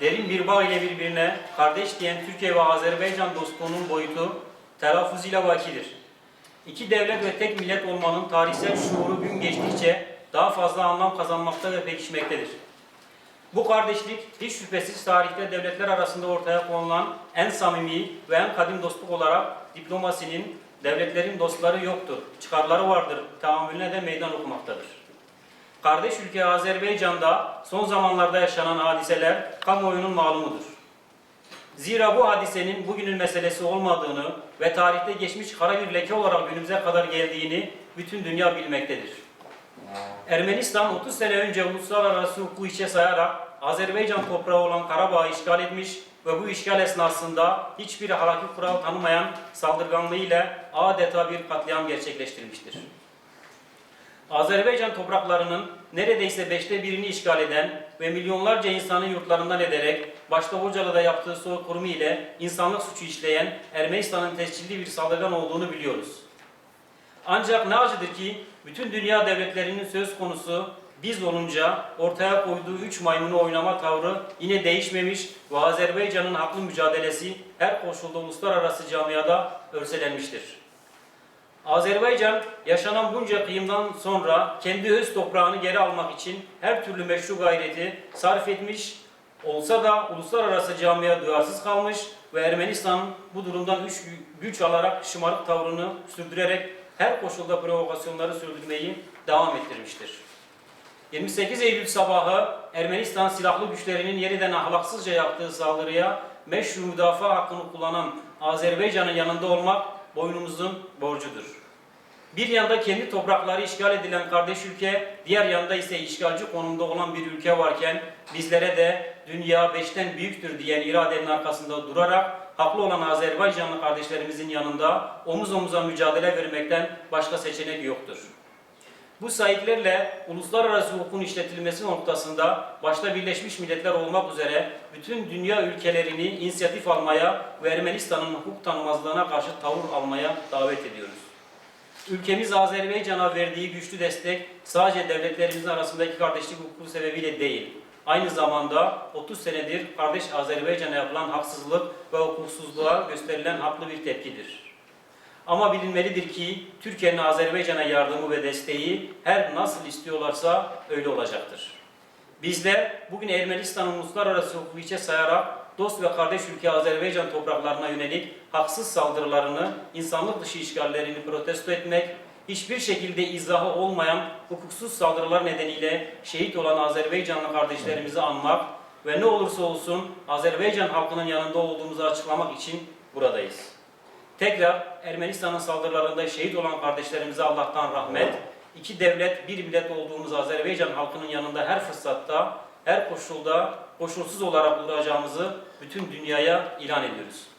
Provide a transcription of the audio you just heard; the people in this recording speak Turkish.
derin bir bağ ile birbirine kardeş diyen Türkiye ve Azerbaycan dostluğunun boyutu telaffuzuyla vakidir. İki devlet ve tek millet olmanın tarihsel şuuru gün geçtikçe daha fazla anlam kazanmakta ve pekişmektedir. Bu kardeşlik hiç şüphesiz tarihte devletler arasında ortaya konulan en samimi ve en kadim dostluk olarak diplomasinin devletlerin dostları yoktur, çıkarları vardır tahammülüne de meydan okumaktadır. Kardeş ülke Azerbaycan'da son zamanlarda yaşanan hadiseler kamuoyunun malumudur. Zira bu hadisenin bugünün meselesi olmadığını ve tarihte geçmiş kara bir leke olarak günümüze kadar geldiğini bütün dünya bilmektedir. Ermenistan 30 sene önce uluslararası hukuku içe sayarak Azerbaycan toprağı olan Karabağ'ı işgal etmiş ve bu işgal esnasında hiçbir halaki kural tanımayan saldırganlığı ile adeta bir katliam gerçekleştirmiştir. Azerbaycan topraklarının neredeyse beşte birini işgal eden ve milyonlarca insanı yurtlarından ederek başta Hocalı'da yaptığı soykırımı ile insanlık suçu işleyen Ermenistan'ın tescilli bir saldırgan olduğunu biliyoruz. Ancak ne acıdır ki bütün dünya devletlerinin söz konusu biz olunca ortaya koyduğu üç maymunu oynama tavrı yine değişmemiş ve Azerbaycan'ın haklı mücadelesi her koşulda uluslararası camiada örselenmiştir. Azerbaycan yaşanan bunca kıyımdan sonra kendi öz toprağını geri almak için her türlü meşru gayreti sarf etmiş olsa da uluslararası camia duyarsız kalmış ve Ermenistan bu durumdan üç güç alarak şımarık tavrını sürdürerek her koşulda provokasyonları sürdürmeyi devam ettirmiştir. 28 Eylül sabahı Ermenistan silahlı güçlerinin yeniden ahlaksızca yaptığı saldırıya meşru müdafaa hakkını kullanan Azerbaycan'ın yanında olmak boynumuzun borcudur. Bir yanda kendi toprakları işgal edilen kardeş ülke, diğer yanda ise işgalci konumda olan bir ülke varken bizlere de dünya beşten büyüktür diyen iradenin arkasında durarak haklı olan Azerbaycanlı kardeşlerimizin yanında omuz omuza mücadele vermekten başka seçenek yoktur. Bu sahiplerle uluslararası hukukun işletilmesi noktasında başta Birleşmiş Milletler olmak üzere bütün dünya ülkelerini inisiyatif almaya ve Ermenistan'ın hukuk tanımazlığına karşı tavır almaya davet ediyoruz. Ülkemiz Azerbaycan'a verdiği güçlü destek sadece devletlerimizin arasındaki kardeşlik hukuku sebebiyle değil, aynı zamanda 30 senedir kardeş Azerbaycan'a yapılan haksızlık ve hukuksuzluğa gösterilen haklı bir tepkidir. Ama bilinmelidir ki Türkiye'nin Azerbaycan'a yardımı ve desteği her nasıl istiyorlarsa öyle olacaktır. Bizler bugün Ermenistan'ın uluslararası hukuku içe sayarak dost ve kardeş ülke Azerbaycan topraklarına yönelik haksız saldırılarını, insanlık dışı işgallerini protesto etmek, hiçbir şekilde izahı olmayan hukuksuz saldırılar nedeniyle şehit olan Azerbaycanlı kardeşlerimizi anmak ve ne olursa olsun Azerbaycan halkının yanında olduğumuzu açıklamak için buradayız. Tekrar Ermenistan'ın saldırılarında şehit olan kardeşlerimize Allah'tan rahmet, iki devlet, bir millet olduğumuz Azerbaycan halkının yanında her fırsatta, her koşulda koşulsuz olarak duracağımızı bütün dünyaya ilan ediyoruz.